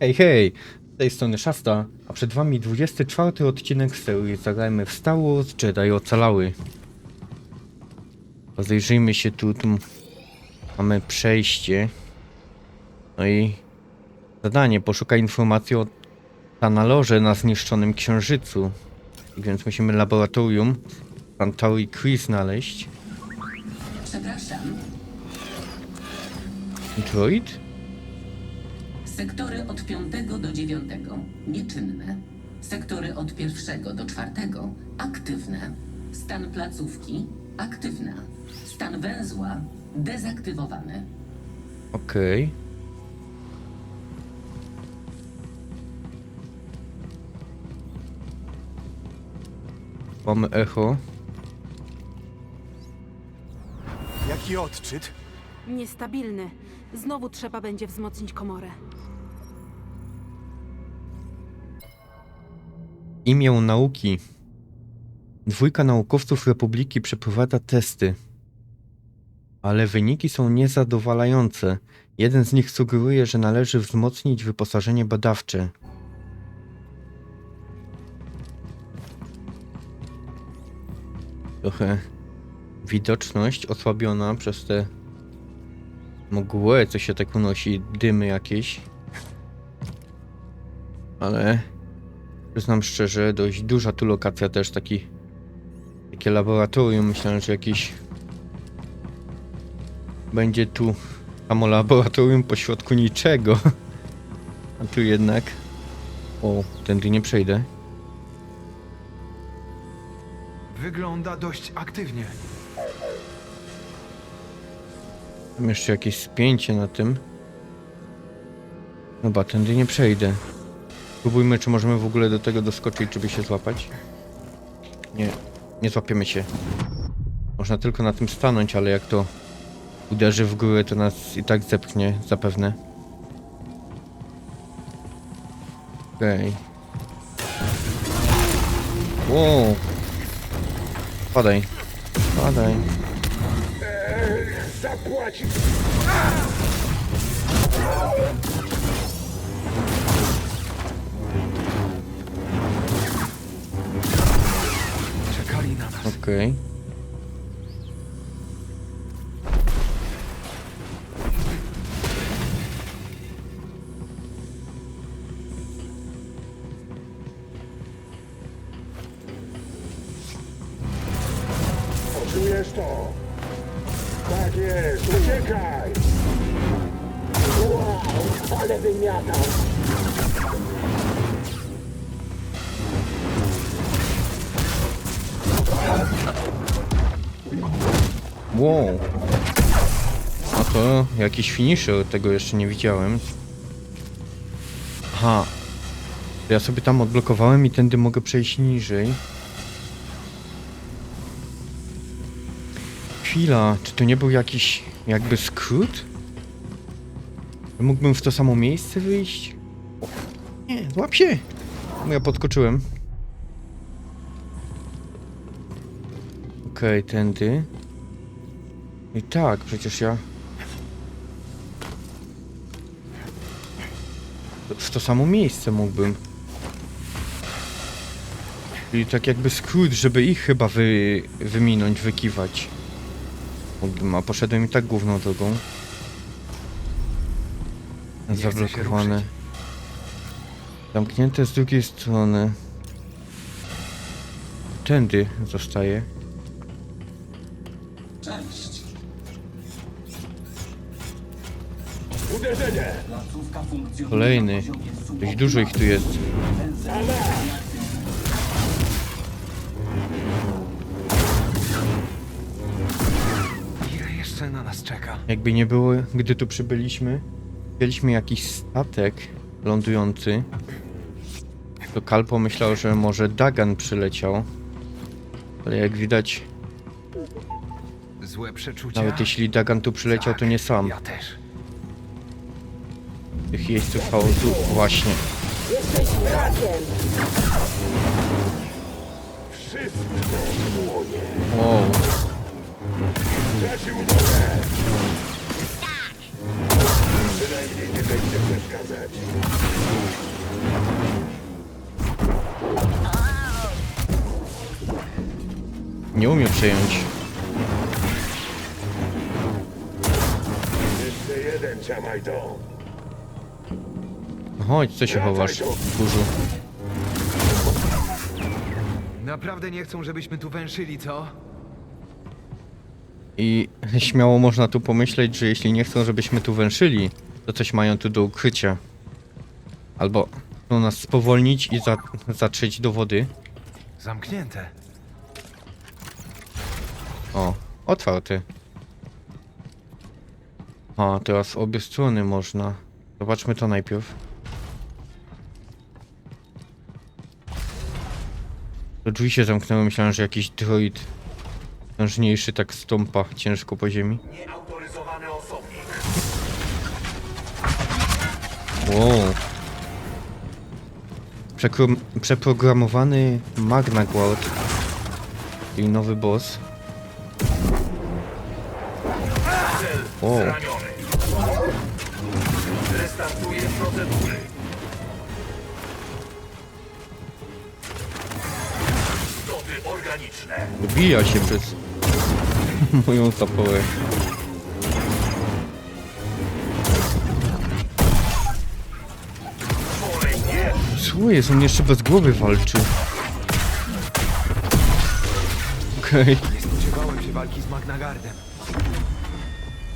Hej, hej! Z tej strony Szasta, a przed wami 24 odcinek serii Zagrajmy w Star Wars Jedi Ocalały. Rozejrzyjmy się tu, tu mamy przejście. No i zadanie, poszukaj informacji o kanalorze na zniszczonym księżycu. I więc musimy laboratorium Pantauri Kree znaleźć. Przepraszam, Droid? Sektory od 5 do 9 nieczynne, sektory od 1 do 4 aktywne, stan placówki aktywna, stan węzła dezaktywowany. Okej. Mamy echo. Jaki odczyt? Niestabilny. Znowu trzeba będzie wzmocnić komorę. Imię nauki. Dwójka naukowców Republiki przeprowadza testy. Ale wyniki są niezadowalające. Jeden z nich sugeruje, że należy wzmocnić wyposażenie badawcze. Trochę widoczność osłabiona przez te mgłę, co się tak unosi, dymy jakieś. Ale Przyznam szczerze, dość duża tu lokacja też, taki takie laboratorium, myślałem, że jakiś będzie tu samo laboratorium pośrodku niczego. A tu jednak o, tędy nie przejdę. Wygląda dość aktywnie. Mam jeszcze jakieś spięcie na tym. Dobra, tędy nie przejdę. Spróbujmy, czy możemy w ogóle do tego doskoczyć, żeby się złapać. Nie, nie złapiemy się. Można tylko na tym stanąć, ale jak to uderzy w górę, to nas i tak zepchnie, zapewne. Okej. Wow. Padaj. Padaj. Czekali Okej. Czujesz jakiś finisher, tego jeszcze nie widziałem. Aha. Ja sobie tam odblokowałem i tędy mogę przejść niżej. Chwila, czy to nie był jakiś jakby skrót? Mógłbym w to samo miejsce wyjść? Nie, złap się! No ja podskoczyłem. Okej, tędy. I tak, przecież ja. W to samo miejsce mógłbym. Czyli tak jakby skrót, żeby ich chyba wy, wyminąć, wykiwać. Mógłbym, a poszedłem i tak główną drogą. chcę się Zablokowane. ruszyć. Zamknięte z drugiej strony. Tędy zostaje. Kolejny. Dość dużo ich tu jest. Ile jeszcze na nas czeka? Jakby nie było, gdy tu przybyliśmy, widzieliśmy jakiś statek lądujący. To Kal pomyślał, że może Dagan przyleciał. Ale jak widać, Złe przeczucia. nawet jeśli Dagan tu przyleciał, to nie sam. Ja też. Tych jeźdźców chaosu właśnie. Jesteś wragiem! Wow. Bynajmniej nie będzie przeszkadzać. Nie umie przejąć. Jeszcze jeden, ciamaj to. Chodź, co się chowasz, kurzu? Naprawdę nie chcą, żebyśmy tu węszyli, co? I śmiało można tu pomyśleć, że jeśli nie chcą, żebyśmy tu węszyli, to coś mają tu do ukrycia. Albo chcą nas spowolnić i za zatrzeć do wody. Zamknięte. O, otwarty. A, teraz obie strony można. Zobaczmy to najpierw. To drzwi się zamknęły, myślałem, że jakiś droid tężniejszy tak stąpa ciężko po ziemi. Nieautoryzowany osobnik. Wow. Przeprogramowany Magna Guard. Czyli nowy boss. Wow. Zraniony. Procedury. Wbija się przez moją nie. Co jest? On jeszcze bez głowy walczy. Okej. Nie spodziewałem się walki z Magnagardem.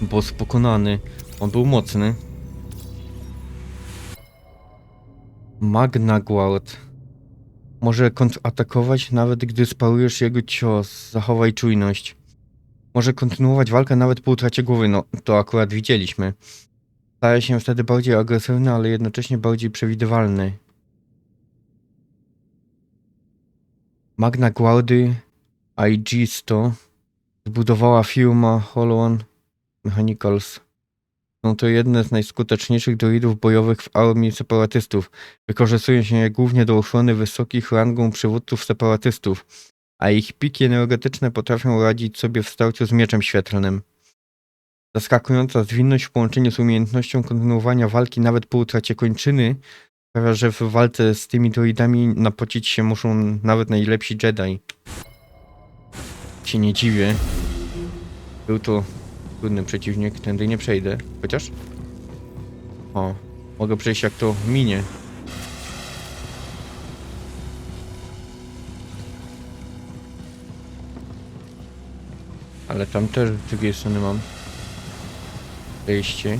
Boss pokonany. On był mocny. Magna Guard. Może kontratakować nawet gdy sparujesz jego cios. Zachowaj czujność. Może kontynuować walkę nawet po utracie głowy. No, to akurat widzieliśmy. Staje się wtedy bardziej agresywny, ale jednocześnie bardziej przewidywalny. Magna Guardy IG-100 zbudowała firma Holon Mechanicals. Są to jedne z najskuteczniejszych droidów bojowych w armii separatystów. Wykorzystują się je głównie do ochrony wysokich rangą przywódców separatystów, a ich piki energetyczne potrafią radzić sobie w starciu z mieczem świetlnym. Zaskakująca zwinność w połączeniu z umiejętnością kontynuowania walki nawet po utracie kończyny sprawia, że w walce z tymi droidami napocić się muszą nawet najlepsi Jedi. Się nie dziwię. Był to trudny przeciwnik, tędy nie przejdę. Chociaż? O, mogę przejść jak to minie. Ale tam też z drugiej strony mam wejście.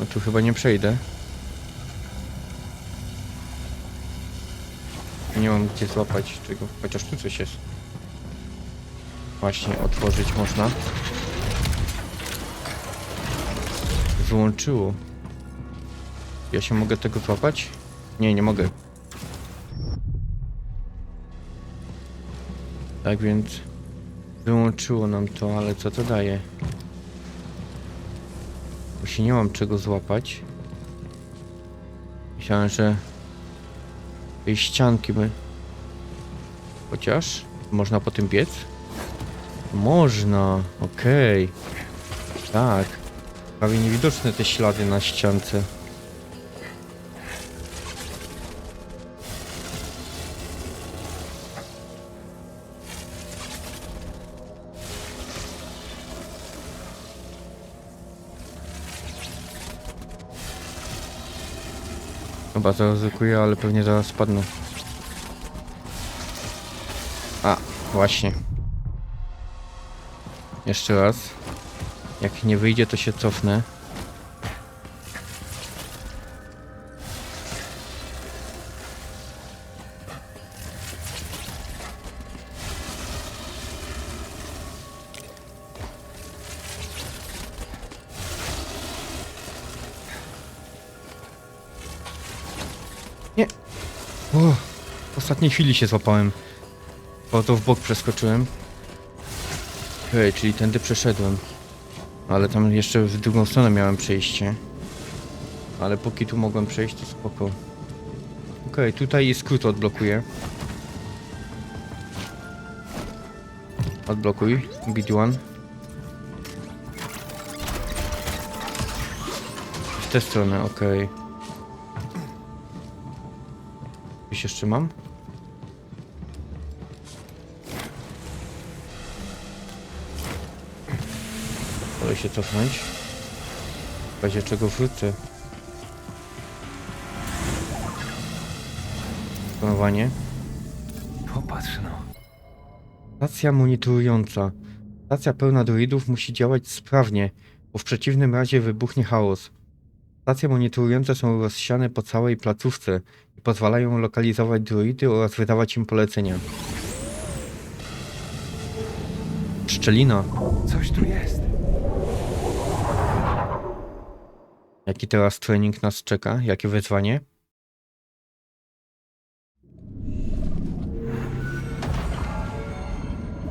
No tu chyba nie przejdę. Nie mam gdzie złapać czego, chociaż tu coś jest. Właśnie, otworzyć można. Wyłączyło. Ja się mogę tego złapać? Nie, nie mogę. Tak więc wyłączyło nam to, ale co to daje? Bo się nie mam czego złapać. Myślałem, że tej ścianki by... Chociaż można po tym biec? Można, okej. Tak. Prawie niewidoczne te ślady na ściance. Chyba zaryzykuję, ale pewnie zaraz spadnę. A, właśnie. Jeszcze raz. Jak nie wyjdzie, to się cofnę. Ostatniej chwili się złapałem. Bo to w bok przeskoczyłem. Okej, czyli tędy przeszedłem. Ale tam jeszcze w drugą stronę miałem przejście. Ale póki tu mogłem przejść, to spoko. Okej, tutaj skrót odblokuję. Odblokuj. BD1. W tę stronę, okej. Coś jeszcze mam? Się cofnąć. W razie czego wrócę. Panowanie. Popatrz no. Stacja monitorująca. Stacja pełna droidów musi działać sprawnie, bo w przeciwnym razie wybuchnie chaos. Stacje monitorujące są rozsiane po całej placówce i pozwalają lokalizować droidy oraz wydawać im polecenia. Szczelina. Coś tu jest. Jaki teraz trening nas czeka? Jakie wyzwanie?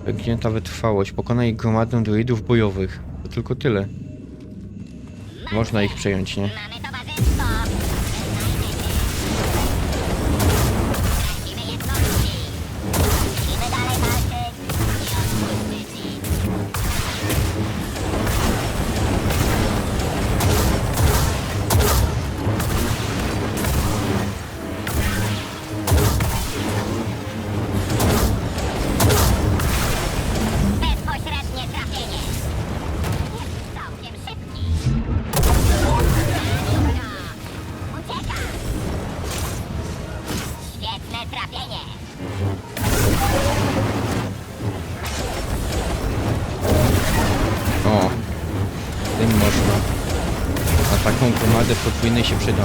Pęknięta wytrwałość. Pokonaj gromadę droidów bojowych. To tylko tyle. Można ich przejąć, nie? Można. Na taką gromadę podwójnej się przyda.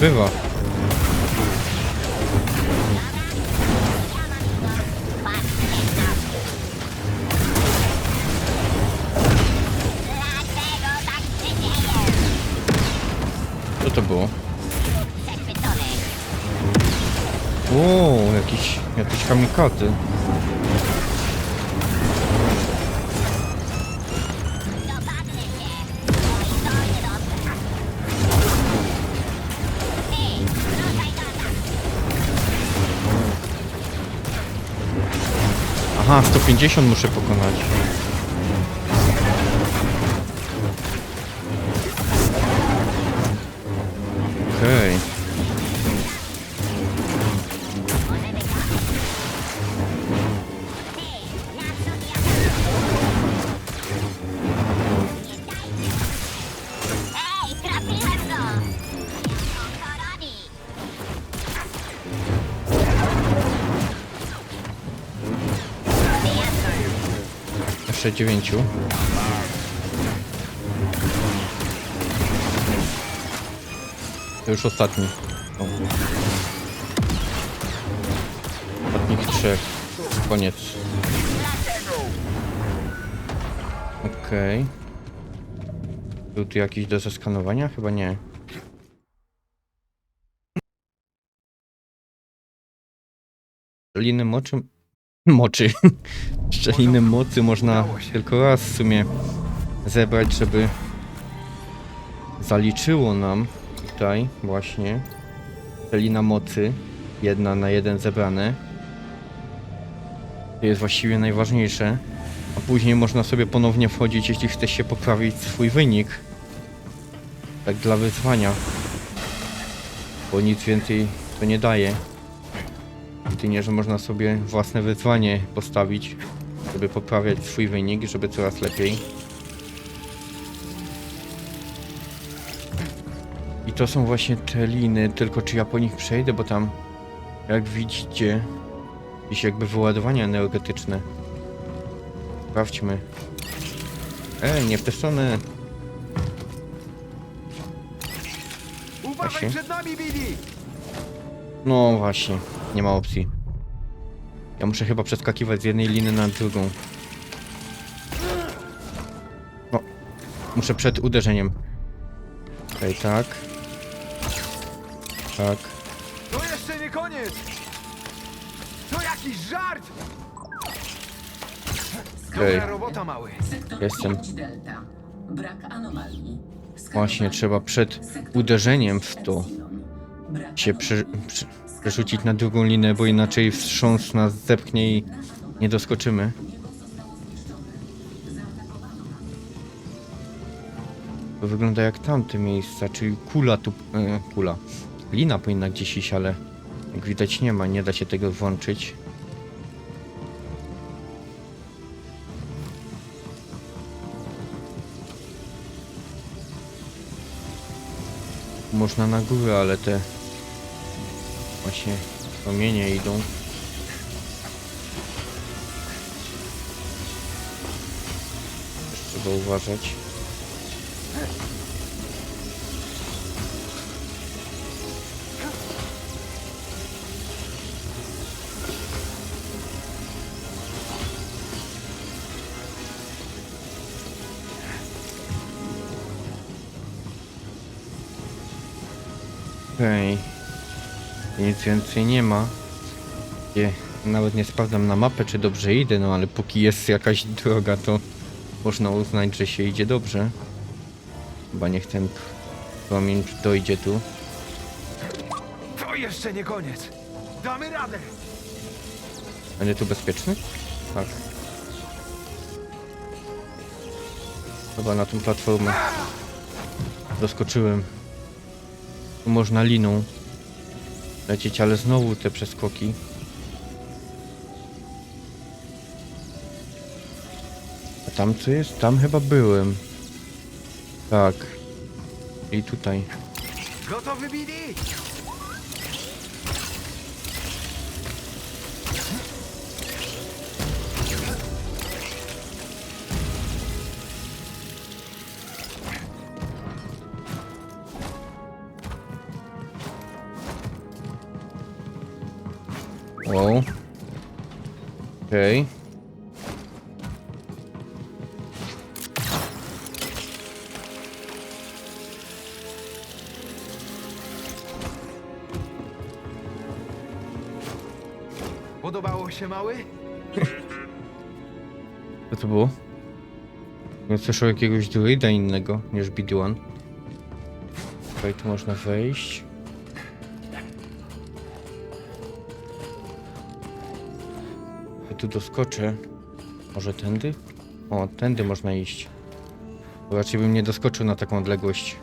Dzieje? Co to było? O, jakiś, jakiś kamikaty. Aha, 150 muszę pokonać. Dziewięciu. To już ostatni. Ostatnich trzech. Koniec. Okej. Był tu jakiś do zeskanowania? Chyba nie. Szczeliny moczy... Moczy. Szczeliny mocy można tylko raz w sumie zebrać, żeby zaliczyło nam tutaj właśnie szczelina mocy. Jedna na jeden zebrane. To jest właściwie najważniejsze. A później można sobie ponownie wchodzić, jeśli chce się poprawić swój wynik. Tak dla wyzwania. Bo nic więcej to nie daje. Jedynie, że można sobie własne wyzwanie postawić, żeby poprawiać swój wynik, żeby coraz lepiej. I to są właśnie te liny, tylko czy ja po nich przejdę, bo tam, jak widzicie, jakieś jakby wyładowania energetyczne. Sprawdźmy. Ej, nie w tę stronę. Uważaj przed nami, Billy! No właśnie, nie ma opcji. Ja muszę chyba przeskakiwać z jednej liny na drugą. No, muszę przed uderzeniem. Okej, tak. Tak. To jeszcze nie koniec! To jakiś żart! Okej. Dobra robota, mały. Sektor Jestem. 5 Delta. Brak anomalii. Właśnie, trzeba przed uderzeniem w to Brak się prze, prze, przerzucić na drugą linę, bo inaczej wstrząs nas zepchnie i nie doskoczymy. To wygląda jak tamte miejsca, czyli kula tu... E, kula. Lina powinna gdzieś iść, ale jak widać nie ma, nie da się tego włączyć. Można na górę, ale te właśnie promienie idą. Trzeba uważać. Okej. Nic więcej nie ma. Nawet nie sprawdzam na mapę, czy dobrze idę, no ale póki jest jakaś droga, to można uznać, że się idzie dobrze. Chyba niech ten promień dojdzie tu. To jeszcze nie koniec. Damy radę! Będzie tu bezpieczny? Tak. Chyba na tą platformę. Doskoczyłem. Tu można liną lecieć, ale znowu te przeskoki. A tam co jest? Tam chyba byłem. Tak. I tutaj. Gotowy, Billy? Wow. Okej. Podobało się, mały? Co to było? Nie słyszał jakiegoś druida innego niż BD-1. Tutaj tu można wejść. Tu doskoczę. Może tędy? O, tędy można iść. Bo raczej bym nie doskoczył na taką odległość.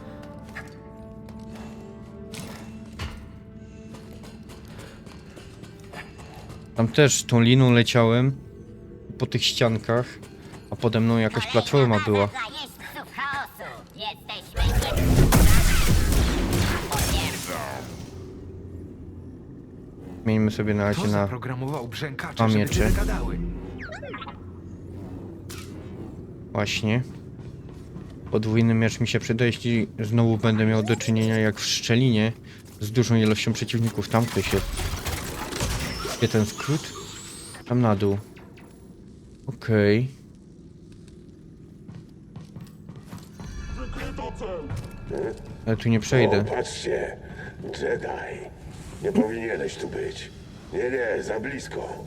Tam też tą liną leciałem po tych ściankach, a pode mną jakaś platforma była. Zmieńmy sobie na razie na zaprogramował brzękacze, Mam żeby miecze. tyle gadały. właśnie. Podwójny miecz mi się przyda, jeśli znowu będę miał do czynienia jak w szczelinie z dużą ilością przeciwników. Tam ktoś jest. Gdzie ten skrót? Tam na dół. Okej. Ale tu nie przejdę. O, patrzcie, Jedi. Nie powinieneś tu być. Nie, nie, za blisko.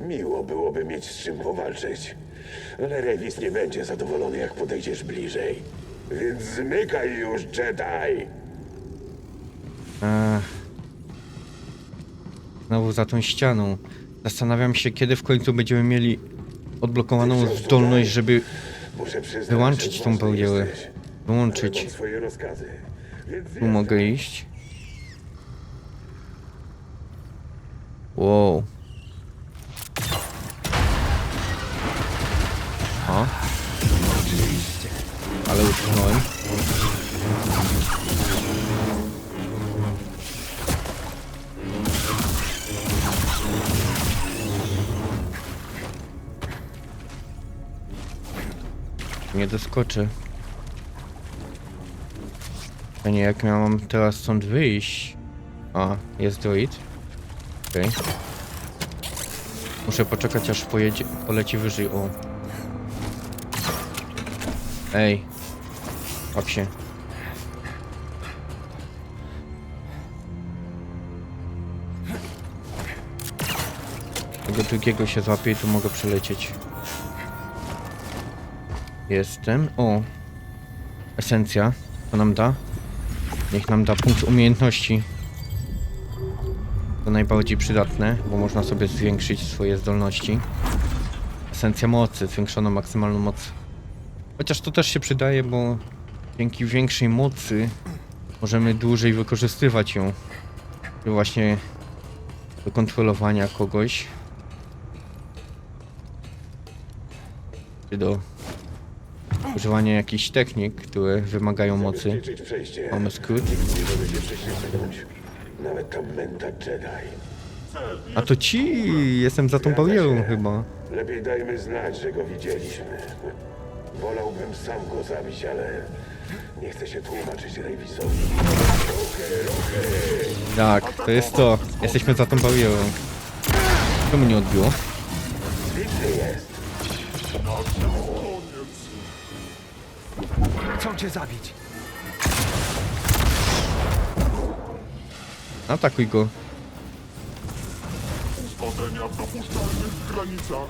Miło byłoby mieć z czym powalczyć. Ale Revis nie będzie zadowolony, jak podejdziesz bliżej. Więc zmykaj już, Jedi! Ech. Znowu za tą ścianą. Zastanawiam się, kiedy w końcu będziemy mieli odblokowaną zdolność, żeby Muszę przyznać, Wyłączyć że tą jesteś. wyłączyć. Mam swoje rozkazy. Więc Tu mogę iść. Wow. O. Ale utknąłem. Nie doskoczę. A nie, jak miałam teraz stąd wyjść? A, jest droid. Okej. Muszę poczekać aż pojedzie, poleci wyżej, o. Ej. Łap się. Tego drugiego się złapię i tu mogę przelecieć. Jestem. O. Esencja. Co nam da? Niech nam da punkt umiejętności. To najbardziej przydatne, bo można sobie zwiększyć swoje zdolności. Esencja mocy, zwiększoną maksymalną moc. Chociaż to też się przydaje, bo dzięki większej mocy możemy dłużej wykorzystywać ją. Właśnie do kontrolowania kogoś. Czy do używania jakichś technik, które wymagają mocy. Mamy skrót. Nawet Jedi. A to ci! Jestem za tą barierą chyba. Lepiej dajmy znać, że go widzieliśmy. Wolałbym sam go zabić, ale nie chcę się tłumaczyć Ravisowi. Tak, to jest to. Jesteśmy za tą barierą. Czemu nie odbiło? Jest? Chcą cię zabić. Atakuj go. Uzgodnienia w dopuszczalnych granicach.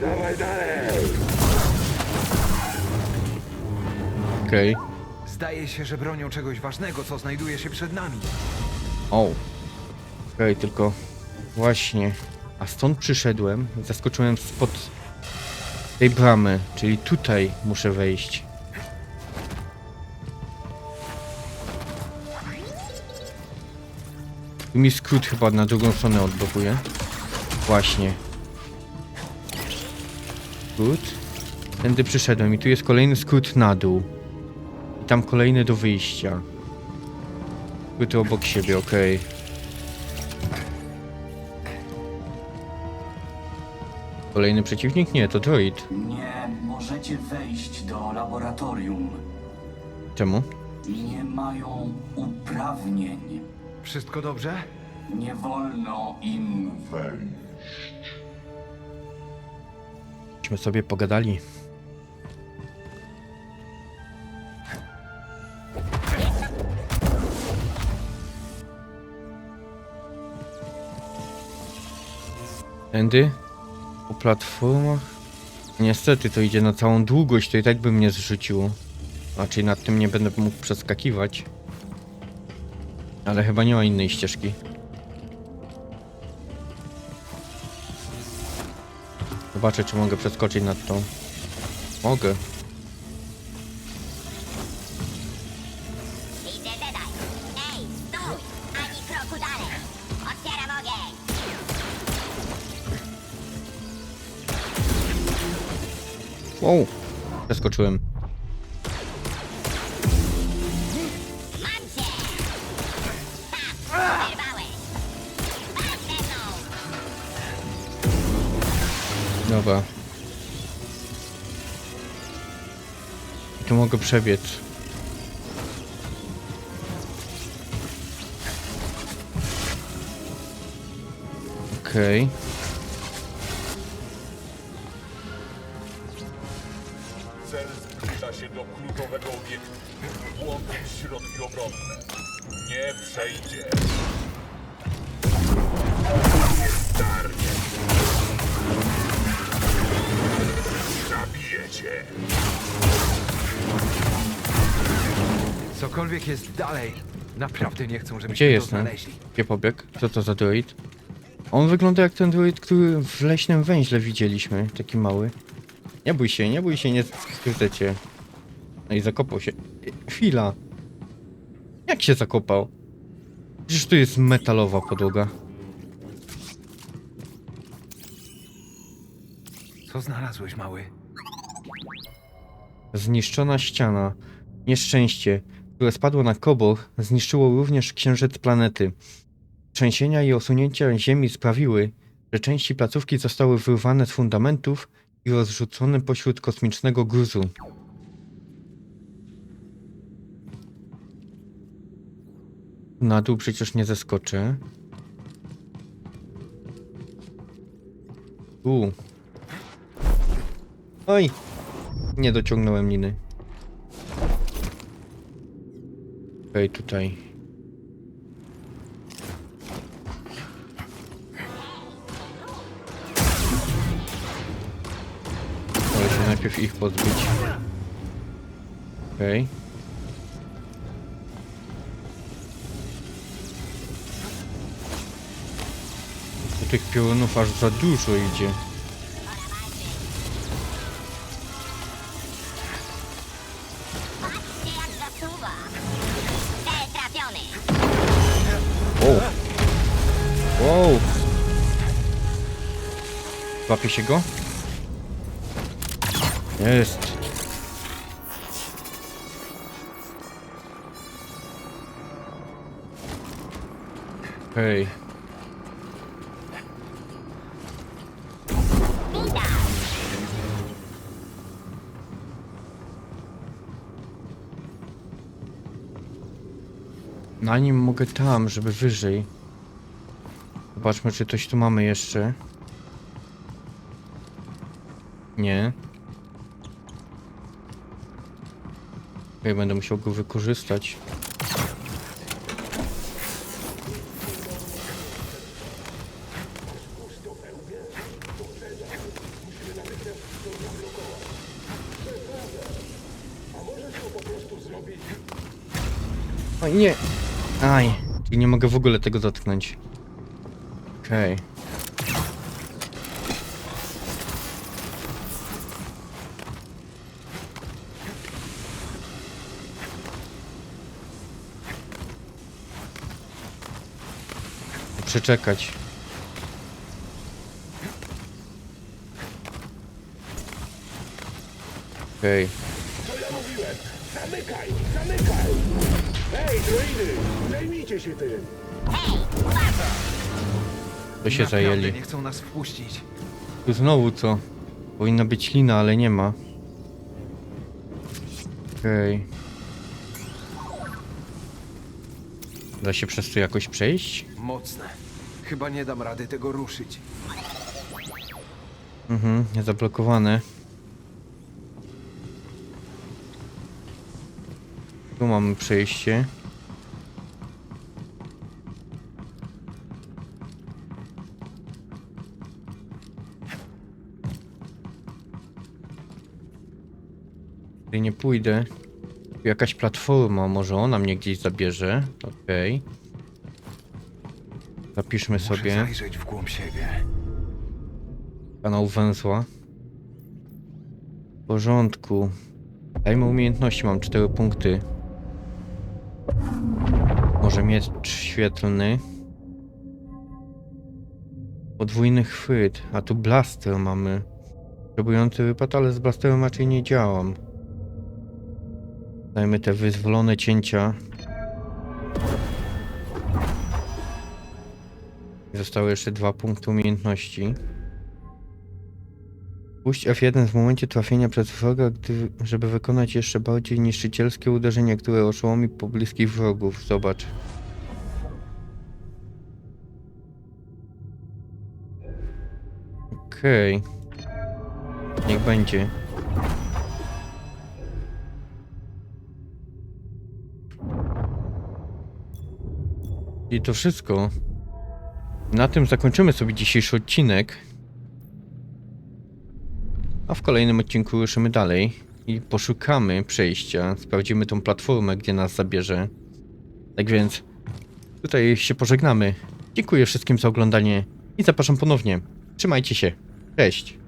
Dawaj dalej! Okej. Zdaje się, że bronią czegoś ważnego, co znajduje się przed nami. O. Okej, tylko właśnie. A stąd przyszedłem, zaskoczyłem spod tej bramy, czyli tutaj muszę wejść. Tu mi skrót chyba na drugą stronę odblokuje. Właśnie. Skrót. Tędy przyszedłem i tu jest kolejny skrót na dół. I tam kolejny do wyjścia. Skróty obok siebie, okej. Kolejny przeciwnik? Nie, to droid. Nie możecie wejść do laboratorium. Czemu? Nie mają uprawnień. Wszystko dobrze? Nie wolno im wejść. Myśmy sobie pogadali. Tędy? Po platformach? Niestety to idzie na całą długość, to i tak by mnie zrzuciło. Raczej nad tym nie będę mógł przeskakiwać. Ale chyba nie ma innej ścieżki. Zobaczę, czy mogę przeskoczyć nad tą. Mogę. Widzę Jedi. Ej, stój! Ani kroku dalej. Otwieram ogień. Wow! Przeskoczyłem. Mogę przebiec. Okej. Cel zbliża się do. Zabijecie. Cokolwiek jest dalej. Naprawdę nie chcą, żebyśmy Gdzie to jestem? znaleźli. Gdzie pobiegł? Co to za droid? On wygląda jak ten droid, który w leśnym węźle widzieliśmy. Taki mały. Nie bój się, nie bój się, nie skrytę cię. No i zakopał się. Chwila. Jak się zakopał? Przecież tu jest metalowa podłoga. Co znalazłeś, mały? Zniszczona ściana. Nieszczęście, które spadło na Kobor, zniszczyło również księżyc planety. Trzęsienia i osunięcia Ziemi sprawiły, że części placówki zostały wyrwane z fundamentów i rozrzucone pośród kosmicznego gruzu. Na dół przecież nie zeskoczę. Tu. Oj! Nie dociągnąłem liny. Okej, tutaj. Wolę się najpierw ich pozbyć. Okej. Tu tych piorunów aż za dużo idzie. Wow. Wow. Łapie się go? Jest. Hej. Na nim mogę tam, żeby wyżej. Zobaczmy, czy coś tu mamy jeszcze. Nie. Okej, będę musiał go wykorzystać. O nie! Aj, nie mogę w ogóle tego dotknąć. Okej. Przeczekać. Okej. Zamykaj, zamykaj! Hej, droidy, zajmijcie się tym! Hej, uwaga. To się Naprawdę zajęli. nie chcą nas wpuścić. Tu znowu co? Powinna być lina, ale nie ma. Okej. Da się przez to jakoś przejść? Mocne. Chyba nie dam rady tego ruszyć. Mhm, zablokowane. Tu mamy przejście. Tutaj nie pójdę. Tu Jakaś platforma, może ona mnie gdzieś zabierze. Okej. Zapiszmy Muszę sobie zajrzeć w głąb siebie. kanał węzła. W porządku. Dajmy umiejętności, mam 4 punkty. Może miecz świetlny. Podwójny chwyt, a tu blaster mamy. Próbujący wypad, ale z blasterem raczej nie działam. Dajmy te wyzwolone cięcia. Zostały jeszcze dwa punkty umiejętności. Puść F1 w momencie trafienia przez wroga, gdy, żeby wykonać jeszcze bardziej niszczycielskie uderzenie, które oszołomi pobliskich wrogów. Zobacz. Okej. Niech będzie. I to wszystko. Na tym zakończymy sobie dzisiejszy odcinek. A w kolejnym odcinku ruszymy dalej i poszukamy przejścia. Sprawdzimy tą platformę, gdzie nas zabierze. Tak więc tutaj się pożegnamy. Dziękuję wszystkim za oglądanie i zapraszam ponownie. Trzymajcie się. Cześć.